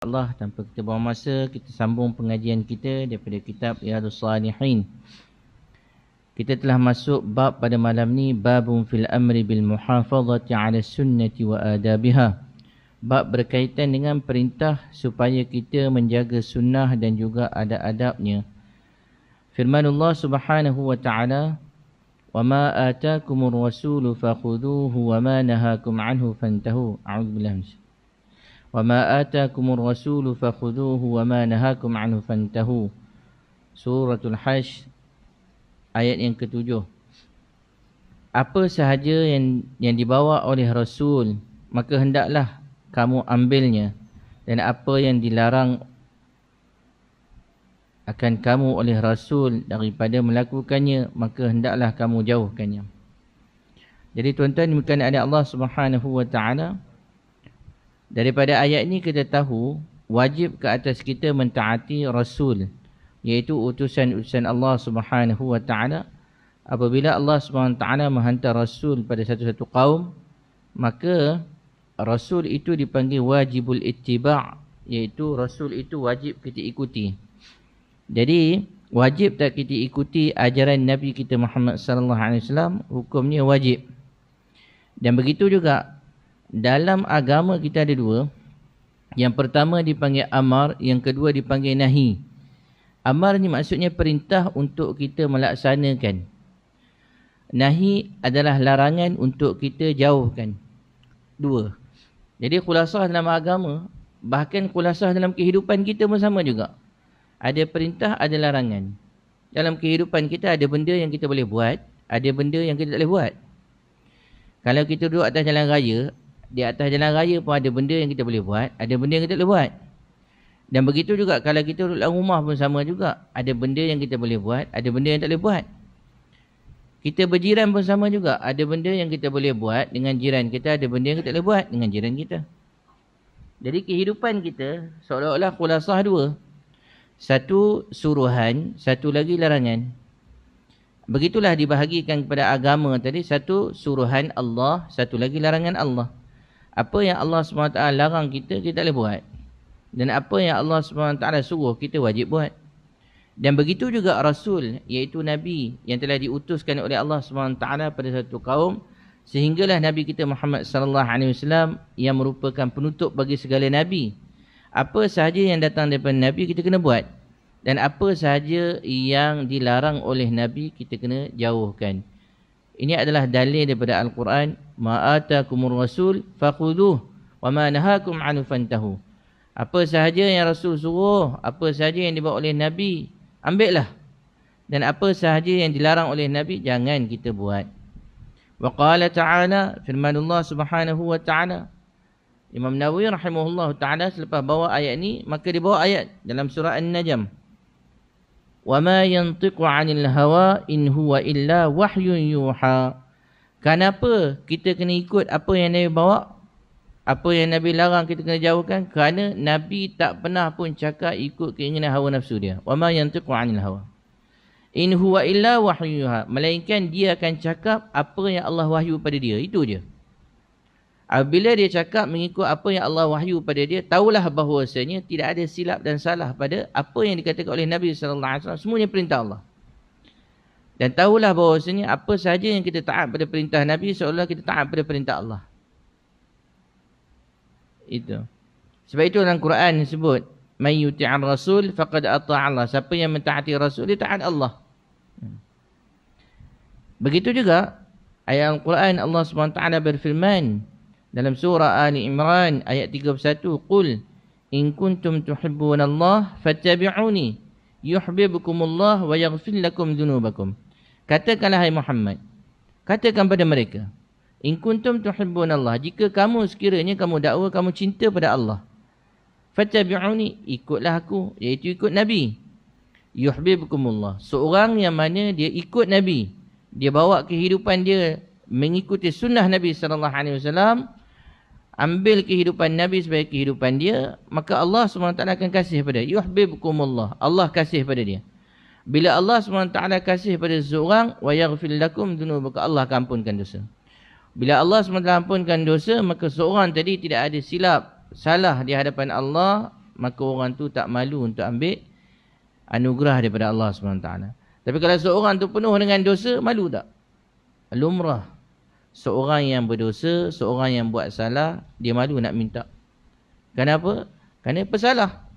Allah tanpa kita buang masa kita sambung pengajian kita daripada kitab Riyadhus Salihin. Kita telah masuk bab pada malam ni babun fil amri bil muhafazati ala sunnati wa adabiha. Bab berkaitan dengan perintah supaya kita menjaga sunnah dan juga adab-adabnya. Firman Allah Subhanahu wa taala ma atakumur rasulu fakhuduhu wa ma nahakum anhu fantahu. A'udzubillahi وما آتاكم الرسول فخذوه وما نهاكم عنه فانتهوا سورة الحج ayat yang ketujuh apa sahaja yang yang dibawa oleh rasul maka hendaklah kamu ambilnya dan apa yang dilarang akan kamu oleh rasul daripada melakukannya maka hendaklah kamu jauhkannya jadi tuan-tuan bukan ada Allah Subhanahu wa taala Daripada ayat ini kita tahu wajib ke atas kita mentaati Rasul iaitu utusan-utusan Allah Subhanahu wa taala. Apabila Allah Subhanahu wa taala menghantar Rasul pada satu-satu kaum, maka Rasul itu dipanggil wajibul ittiba' iaitu Rasul itu wajib kita ikuti. Jadi wajib tak kita ikuti ajaran Nabi kita Muhammad sallallahu alaihi wasallam hukumnya wajib. Dan begitu juga dalam agama kita ada dua. Yang pertama dipanggil amar, yang kedua dipanggil nahi. Amar ni maksudnya perintah untuk kita melaksanakan. Nahi adalah larangan untuk kita jauhkan. Dua. Jadi kulasah dalam agama, bahkan kulasah dalam kehidupan kita pun sama juga. Ada perintah, ada larangan. Dalam kehidupan kita ada benda yang kita boleh buat, ada benda yang kita tak boleh buat. Kalau kita duduk atas jalan raya, di atas jalan raya pun ada benda yang kita boleh buat, ada benda yang kita boleh buat. Dan begitu juga kalau kita duduk dalam rumah pun sama juga. Ada benda yang kita boleh buat, ada benda yang tak boleh buat. Kita berjiran pun sama juga. Ada benda yang kita boleh buat dengan jiran kita, ada benda yang kita boleh buat dengan jiran kita. Jadi kehidupan kita seolah-olah kulasah dua. Satu suruhan, satu lagi larangan. Begitulah dibahagikan kepada agama tadi. Satu suruhan Allah, satu lagi larangan Allah apa yang Allah SWT larang kita, kita tak boleh buat. Dan apa yang Allah SWT suruh, kita wajib buat. Dan begitu juga Rasul, iaitu Nabi yang telah diutuskan oleh Allah SWT pada satu kaum, sehinggalah Nabi kita Muhammad SAW yang merupakan penutup bagi segala Nabi. Apa sahaja yang datang daripada Nabi, kita kena buat. Dan apa sahaja yang dilarang oleh Nabi, kita kena jauhkan. Ini adalah dalil daripada Al-Quran. Ma'atakumur rasul faquduh wa ma nahakum anu fantahu. Apa sahaja yang Rasul suruh, apa sahaja yang dibawa oleh Nabi, ambillah. Dan apa sahaja yang dilarang oleh Nabi, jangan kita buat. Wa qala ta'ala, firman Allah subhanahu wa ta'ala. Imam Nawawi rahimahullah ta'ala selepas bawa ayat ni, maka dia bawa ayat dalam surah An-Najm. وَمَا يَنْطِقُ عَنِ الْهَوَىٰ إِنْ هُوَ إِلَّا وَحْيٌ يُوحَىٰ Kenapa kita kena ikut apa yang Nabi bawa? Apa yang Nabi larang kita kena jauhkan? Kerana Nabi tak pernah pun cakap ikut keinginan hawa nafsu dia. وَمَا يَنْطِقُ عَنِ الْهَوَىٰ إِنْ هُوَ إِلَّا وَحْيٌ يُوحَىٰ Melainkan dia akan cakap apa yang Allah wahyu pada dia. Itu je. Apabila dia cakap mengikut apa yang Allah wahyu pada dia, tahulah bahawasanya tidak ada silap dan salah pada apa yang dikatakan oleh Nabi wasallam, semuanya perintah Allah. Dan tahulah bahawasanya apa sahaja yang kita taat pada perintah Nabi seolah kita taat pada perintah Allah. Itu. Sebab itu dalam Quran disebut, "May yuti'ar rasul faqad ata'a Allah." Siapa yang mentaati Rasul dia taat Allah. Begitu juga ayat Al-Quran Allah SWT berfirman, dalam surah Ali Imran ayat 31 qul in kuntum tuhibbunallah fattabi'uni yuhibbukumullah wa yaghfir lakum dhunubakum. Katakanlah hai Muhammad katakan pada mereka in kuntum tuhibbunallah jika kamu sekiranya kamu dakwa kamu cinta pada Allah fattabi'uni ikutlah aku iaitu ikut nabi. Yuhibbukumullah. Seorang yang mana dia ikut nabi dia bawa kehidupan dia mengikuti sunnah Nabi sallallahu alaihi wasallam ambil kehidupan Nabi sebagai kehidupan dia, maka Allah SWT akan kasih pada dia. Yuhbibkumullah. Allah kasih pada dia. Bila Allah SWT kasih pada seseorang, wa yaghfir lakum dhunubaka Allah akan ampunkan dosa. Bila Allah SWT ampunkan dosa, maka seorang tadi tidak ada silap, salah di hadapan Allah, maka orang tu tak malu untuk ambil anugerah daripada Allah SWT. Tapi kalau seorang tu penuh dengan dosa, malu tak? Lumrah. Seorang yang berdosa, seorang yang buat salah, dia malu nak minta. Kenapa? Kerana pesalah.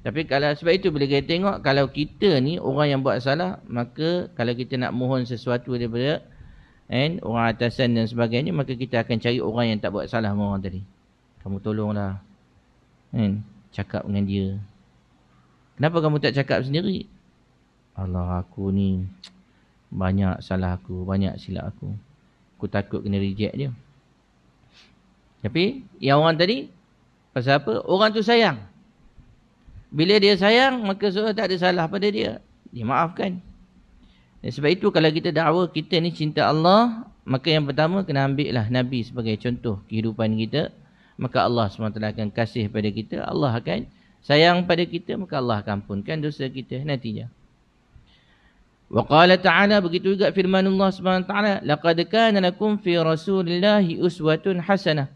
Tapi kalau sebab itu bila kita tengok kalau kita ni orang yang buat salah, maka kalau kita nak mohon sesuatu daripada and orang atasan dan sebagainya, maka kita akan cari orang yang tak buat salah dengan orang tadi. Kamu tolonglah. Kan? Cakap dengan dia. Kenapa kamu tak cakap sendiri? Allah aku ni banyak salah aku, banyak silap aku. Aku takut kena reject dia. Tapi yang orang tadi pasal apa? Orang tu sayang. Bila dia sayang, maka seorang tak ada salah pada dia. Dia maafkan. Dan sebab itu kalau kita dakwa kita ni cinta Allah, maka yang pertama kena ambil lah Nabi sebagai contoh kehidupan kita. Maka Allah SWT akan kasih pada kita. Allah akan sayang pada kita, maka Allah akan ampunkan dosa kita nantinya. Wa qala ta'ala begitu juga firman Allah SWT. Laqad kana lakum fi rasulillahi uswatun hasanah.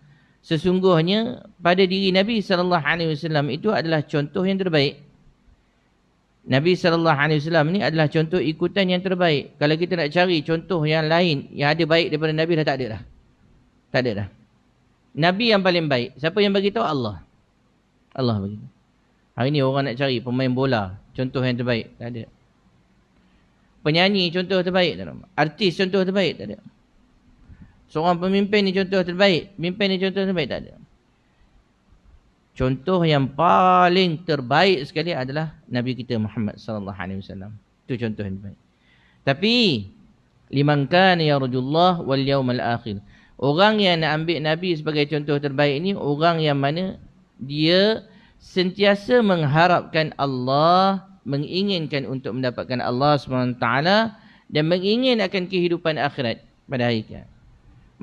Sesungguhnya pada diri Nabi sallallahu alaihi wasallam itu adalah contoh yang terbaik. Nabi sallallahu alaihi wasallam ni adalah contoh ikutan yang terbaik. Kalau kita nak cari contoh yang lain yang ada baik daripada Nabi dah tak ada dah. Tak ada dah. Nabi yang paling baik. Siapa yang bagi tahu Allah? Allah bagi. Hari ni orang nak cari pemain bola, contoh yang terbaik, tak ada. Penyanyi contoh terbaik tak ada. Artis contoh terbaik tak ada. Seorang pemimpin ni contoh terbaik. Pemimpin ni contoh terbaik. Tak ada. Contoh yang paling terbaik sekali adalah Nabi kita Muhammad sallallahu alaihi wasallam. Itu contoh yang terbaik. Tapi liman kana yarjullah wal yawmal akhir. Orang yang nak ambil Nabi sebagai contoh terbaik ni orang yang mana dia sentiasa mengharapkan Allah, menginginkan untuk mendapatkan Allah SWT dan mengingin akan kehidupan akhirat pada hari kiamat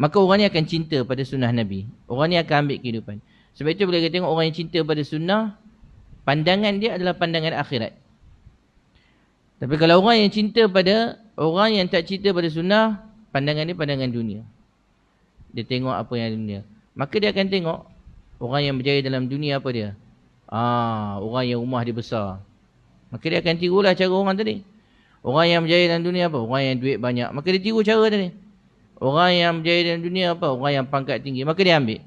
maka orang ni akan cinta pada sunnah Nabi. Orang ni akan ambil kehidupan. Sebab itu bila kita tengok orang yang cinta pada sunnah, pandangan dia adalah pandangan akhirat. Tapi kalau orang yang cinta pada, orang yang tak cinta pada sunnah, pandangan dia pandangan dunia. Dia tengok apa yang dunia. Maka dia akan tengok orang yang berjaya dalam dunia apa dia. Ah, orang yang rumah dia besar. Maka dia akan tirulah cara orang tadi. Orang yang berjaya dalam dunia apa? Orang yang duit banyak. Maka dia tiru cara tadi. Orang yang berjaya dalam dunia apa? Orang yang pangkat tinggi. Maka dia ambil.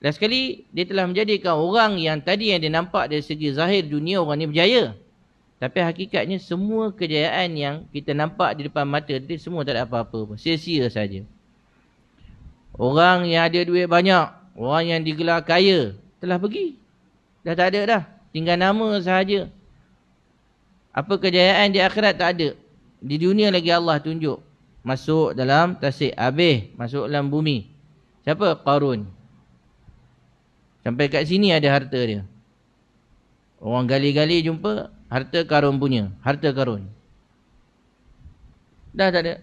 Dan sekali dia telah menjadikan orang yang tadi yang dia nampak dari segi zahir dunia orang ni berjaya. Tapi hakikatnya semua kejayaan yang kita nampak di depan mata tadi semua tak ada apa-apa. Sia-sia saja. Orang yang ada duit banyak. Orang yang digelar kaya. Telah pergi. Dah tak ada dah. Tinggal nama sahaja. Apa kejayaan di akhirat? Tak ada. Di dunia lagi Allah tunjuk. Masuk dalam tasik habis masuk dalam bumi. Siapa? Qarun. Sampai kat sini ada harta dia. Orang gali-gali jumpa harta karun punya. Harta karun dah tak ada.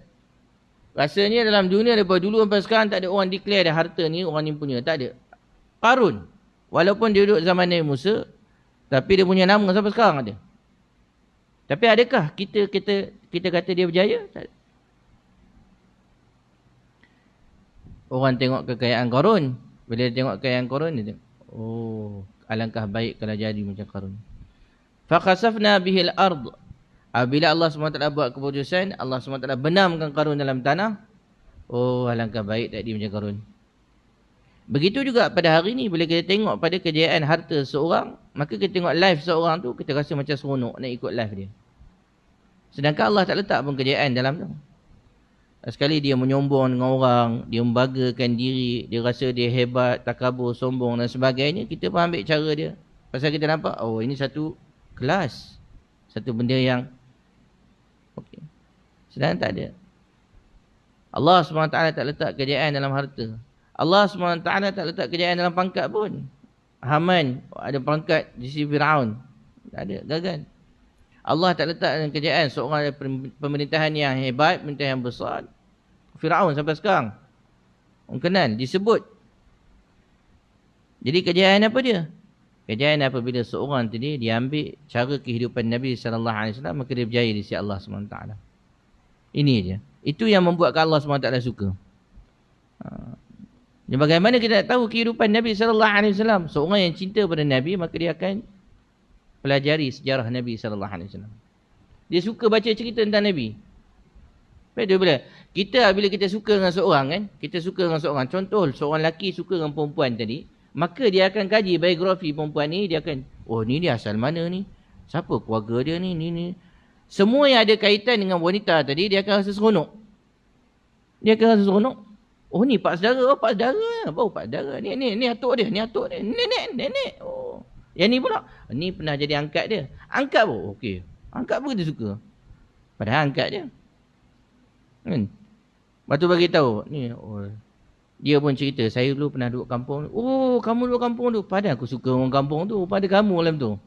Rasanya dalam dunia daripada dulu sampai sekarang tak ada orang declare ada harta ni orang ni punya. Tak ada. Karun walaupun dia duduk zaman Nabi Musa tapi dia punya nama sampai sekarang ada tapi adakah kita kita kita kata dia berjaya tak orang tengok kekayaan Qarun. Bila dia tengok kekayaan Qarun, dia tengok, oh, alangkah baik kalau jadi macam Qarun. Fakasafna bihil ard. Bila Allah SWT buat keputusan, Allah SWT benamkan Qarun dalam tanah. Oh, alangkah baik tak dia macam Qarun. Begitu juga pada hari ini, bila kita tengok pada kejayaan harta seorang, maka kita tengok live seorang tu, kita rasa macam seronok nak ikut live dia. Sedangkan Allah tak letak pun kejayaan dalam tu. Sekali dia menyombong dengan orang, dia membagakan diri, dia rasa dia hebat, takabur, sombong dan sebagainya, kita pun ambil cara dia. Pasal kita nampak, oh ini satu kelas. Satu benda yang okey. Sedang tak ada. Allah SWT tak letak kejayaan dalam harta. Allah SWT tak letak kejayaan dalam pangkat pun. Haman ada pangkat di sisi Fir'aun. Tak ada, gagal. Allah tak letak dalam kejayaan seorang pemerintahan yang hebat, pemerintahan yang besar. Firaun sampai sekarang. Orang kenal, disebut. Jadi kejayaan apa dia? Kejayaan apabila seorang tadi dia ambil cara kehidupan Nabi sallallahu alaihi wasallam maka dia berjaya di sisi Allah SWT. Ini dia. Itu yang membuatkan Allah SWT suka. Ha. bagaimana kita nak tahu kehidupan Nabi sallallahu alaihi wasallam? Seorang yang cinta pada Nabi maka dia akan pelajari sejarah Nabi sallallahu alaihi wasallam. Dia suka baca cerita tentang Nabi. Betul bila kita bila kita suka dengan seorang kan, kita suka dengan seorang. Contoh seorang lelaki suka dengan perempuan tadi, maka dia akan kaji biografi perempuan ni, dia akan oh ni dia asal mana ni? Siapa keluarga dia ni? Ni ni. Semua yang ada kaitan dengan wanita tadi dia akan rasa seronok. Dia akan rasa seronok. Oh ni pak saudara, oh pak saudara. Oh pak saudara. Ni ni ni atuk dia, ni atuk dia. Nenek, nenek. Oh. Yang ni pula. Ni pernah jadi angkat dia. Angkat pun. Okey. Angkat pun dia suka. Padahal angkat dia. Kan? Lepas tu bagi tahu ni oh, dia pun cerita saya dulu pernah duduk kampung. Oh, kamu duduk kampung tu. Padahal aku suka orang kampung tu. Pada kamu lah tu.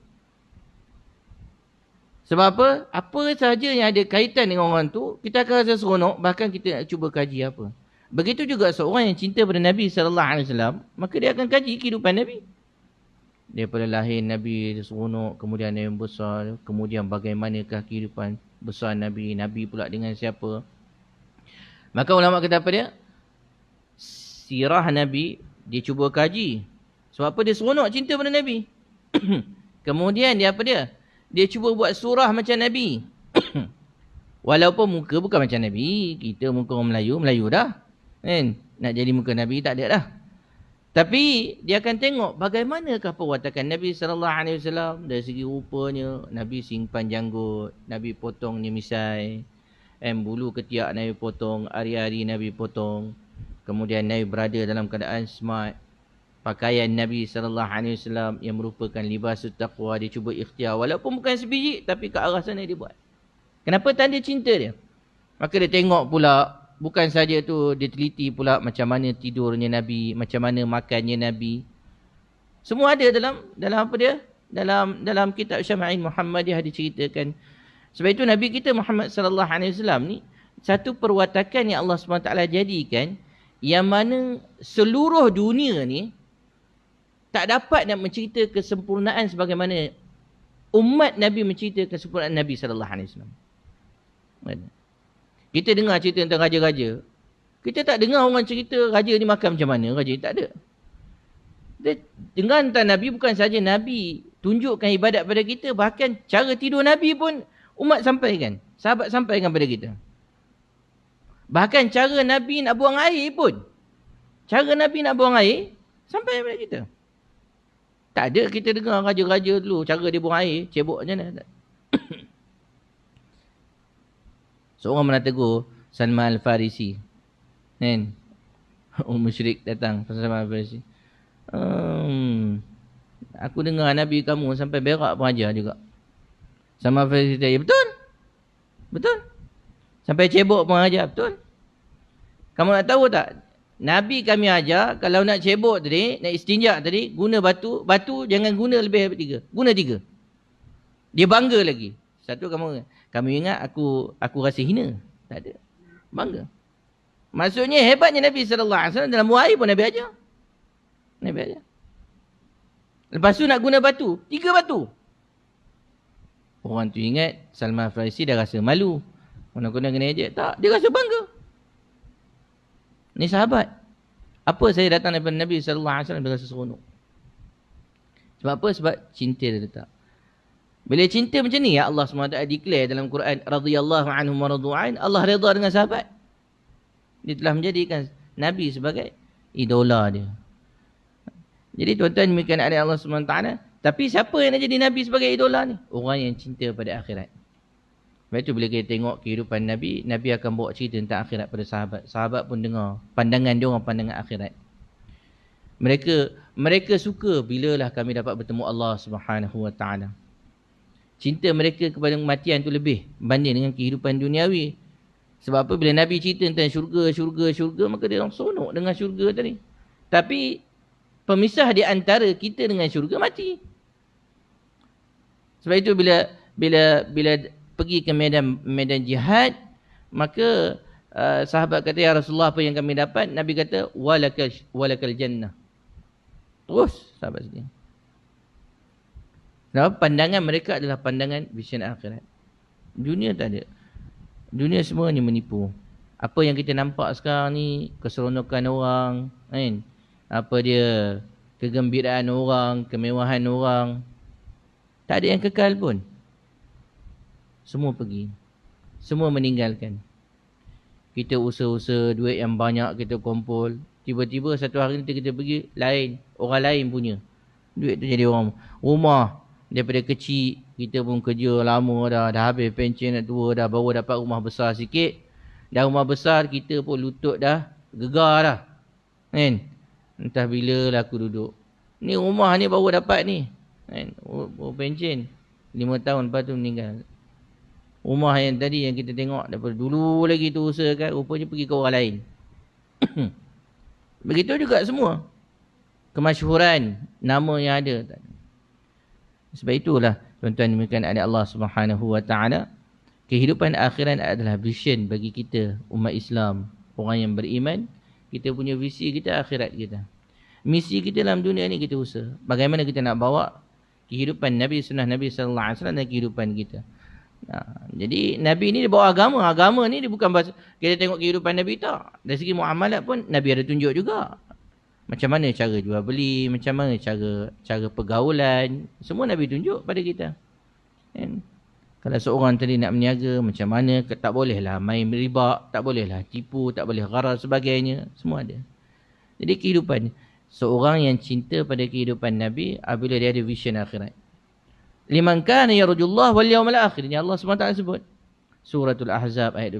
Sebab apa? Apa sahaja yang ada kaitan dengan orang tu, kita akan rasa seronok. Bahkan kita nak cuba kaji apa. Begitu juga seorang yang cinta pada Nabi SAW, maka dia akan kaji kehidupan Nabi. Daripada lahir Nabi seronok, kemudian Nabi besar, kemudian bagaimanakah kehidupan besar Nabi, Nabi pula dengan siapa. Maka ulama kata apa dia? Sirah Nabi dia cuba kaji. Sebab apa dia seronok cinta pada Nabi? Kemudian dia apa dia? Dia cuba buat surah macam Nabi. Walaupun muka bukan macam Nabi. Kita muka orang Melayu, Melayu dah. Kan? Nak jadi muka Nabi tak ada dah. Tapi dia akan tengok bagaimanakah perwatakan Nabi SAW dari segi rupanya. Nabi simpan janggut. Nabi potong ni misai. And bulu ketiak Nabi potong, hari-hari Nabi potong. Kemudian Nabi berada dalam keadaan smart. Pakaian Nabi SAW yang merupakan libas taqwa dia cuba ikhtiar. Walaupun bukan sebiji tapi ke arah sana dia buat. Kenapa tanda cinta dia? Maka dia tengok pula bukan saja tu dia teliti pula macam mana tidurnya Nabi, macam mana makannya Nabi. Semua ada dalam dalam apa dia? Dalam dalam kitab Syama'in Muhammadiyah diceritakan sebab itu Nabi kita Muhammad sallallahu alaihi wasallam ni satu perwatakan yang Allah SWT jadikan yang mana seluruh dunia ni tak dapat nak mencerita kesempurnaan sebagaimana umat Nabi mencerita kesempurnaan Nabi sallallahu alaihi wasallam. Kita dengar cerita tentang raja-raja. Kita tak dengar orang cerita raja ni makan macam mana. Raja ni tak ada. Dengar tentang Nabi bukan saja Nabi tunjukkan ibadat pada kita. Bahkan cara tidur Nabi pun Umat sampaikan. Sahabat sampaikan pada kita. Bahkan cara Nabi nak buang air pun. Cara Nabi nak buang air. Sampai kepada kita. Tak ada kita dengar raja-raja dulu. Cara dia buang air. Cebok macam mana. Seorang mana tegur. Salman Al-Farisi. Kan? Oh musyrik datang. Salman Al-Farisi. Um, aku dengar Nabi kamu sampai berak pun ajar juga. Sama Farisi ya betul. Betul. Sampai cebok pun ajar, betul. Kamu nak tahu tak? Nabi kami ajar kalau nak cebok tadi, nak istinja tadi, guna batu, batu jangan guna lebih daripada tiga. Guna tiga. Dia bangga lagi. Satu kamu kamu ingat aku aku rasa hina. Tak ada. Bangga. Maksudnya hebatnya Nabi sallallahu alaihi wasallam dalam buai pun Nabi ajar. Nabi ajar. Lepas tu nak guna batu, tiga batu. Orang tu ingat Salman Farisi dah rasa malu. Mana-mana kena ejek. Tak, dia rasa bangga. Ni sahabat. Apa saya datang daripada Nabi SAW dia rasa seronok. Sebab apa? Sebab cinta dia letak. Bila cinta macam ni ya Allah SWT declare dalam Quran radhiyallahu anhum wa radu'an Allah redha dengan sahabat. Dia telah menjadikan Nabi sebagai idola dia. Jadi tuan-tuan demikian ada Allah SWT tapi siapa yang nak jadi Nabi sebagai idola ni? Orang yang cinta pada akhirat. Sebab itu bila kita tengok kehidupan Nabi, Nabi akan bawa cerita tentang akhirat pada sahabat. Sahabat pun dengar pandangan dia orang pandangan akhirat. Mereka mereka suka bilalah kami dapat bertemu Allah Subhanahu Wa Taala. Cinta mereka kepada kematian tu lebih berbanding dengan kehidupan duniawi. Sebab apa bila Nabi cerita tentang syurga, syurga, syurga, maka dia orang sonok dengan syurga tadi. Tapi pemisah di antara kita dengan syurga mati. Sebab itu bila bila bila pergi ke medan medan jihad maka uh, sahabat kata ya Rasulullah apa yang kami dapat Nabi kata walakal walakal jannah. Terus sahabat sini. Sebab pandangan mereka adalah pandangan vision akhirat. Dunia tak ada. Dunia semua ni menipu. Apa yang kita nampak sekarang ni keseronokan orang, kan? Apa dia kegembiraan orang, kemewahan orang, Tak ada yang kekal pun. Semua pergi. Semua meninggalkan. Kita usaha-usaha duit yang banyak kita kumpul. Tiba-tiba satu hari nanti kita pergi lain. Orang lain punya. Duit tu jadi orang. Rumah daripada kecil kita pun kerja lama dah. Dah habis pencen nak tua dah. Baru dapat rumah besar sikit. Dah rumah besar kita pun lutut dah. Gegar dah. Kan? Entah bila lah aku duduk. Ni rumah ni baru dapat ni. Kan? Oh, pencen. Lima tahun lepas tu meninggal. Rumah yang tadi yang kita tengok daripada dulu lagi tu usahakan. Rupanya pergi ke orang lain. Begitu juga semua. Kemasyhuran. Nama yang ada. Sebab itulah tuan-tuan demikian ada Allah Subhanahu wa taala kehidupan akhirat adalah vision bagi kita umat Islam, orang yang beriman, kita punya visi kita akhirat kita. Misi kita dalam dunia ni kita usaha. Bagaimana kita nak bawa kehidupan Nabi sunnah Nabi sallallahu alaihi wasallam dan kehidupan kita. Nah, jadi Nabi ni dia bawa agama. Agama ni dia bukan bahasa, kita tengok kehidupan Nabi tak. Dari segi muamalat pun Nabi ada tunjuk juga. Macam mana cara jual beli, macam mana cara cara pergaulan, semua Nabi tunjuk pada kita. Kan? Kalau seorang tadi nak berniaga, macam mana, tak bolehlah main riba, tak bolehlah tipu, tak boleh gharar sebagainya, semua ada. Jadi kehidupan seorang yang cinta pada kehidupan Nabi apabila dia ada vision akhirat. Liman kana yarjullah wal yawmal akhir. Ini Allah SWT sebut. Suratul Ahzab ayat